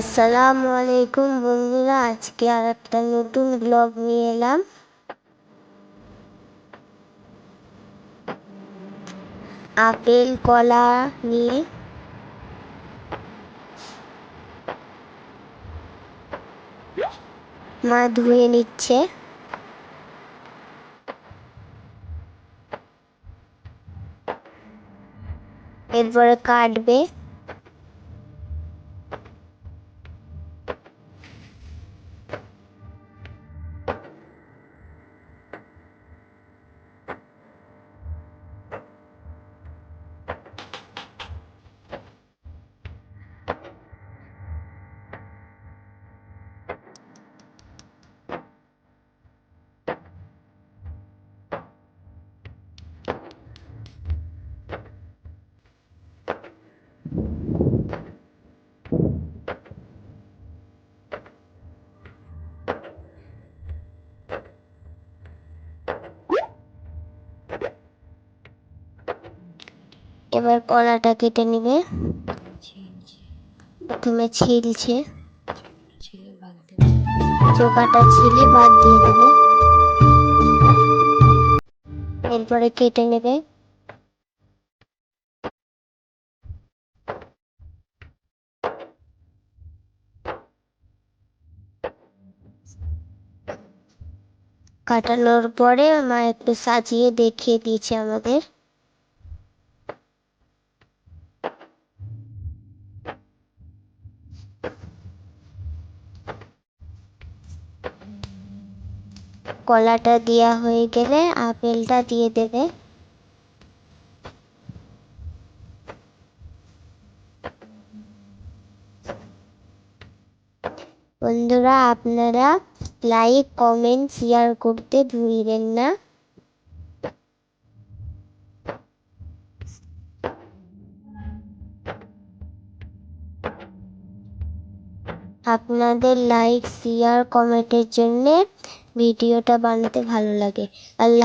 আসসালামু আলাইকুম বন্ধুরা, আজকে আর একটা নতুন ব্লগ নিয়ে এলাম। আপেল, কলা নিয়ে। মা ধুয়ে নিচ্ছে। এরপরে কাটবে। এবার কলাটা কেটে নিবে। প্রথমে ছিলছে। চোকাটা ছিলে বাদ দিয়ে দেবে। এরপরে কেটে নেবে। কাটানোর পরে মা একটু সাজিয়ে দেখিয়ে দিয়েছে আমাদের। কলাটা দেওয়া হয়ে গেলে আপেলটা দিয়ে দেবে। বন্ধুরা, আপনারা লাইক কমেন্ট শেয়ার করতে ভুলবেন না। আপনাদের লাইক শেয়ার কমেন্টের জন্যে ভিডিওটা বানাতে ভালো লাগে। আল্লাহ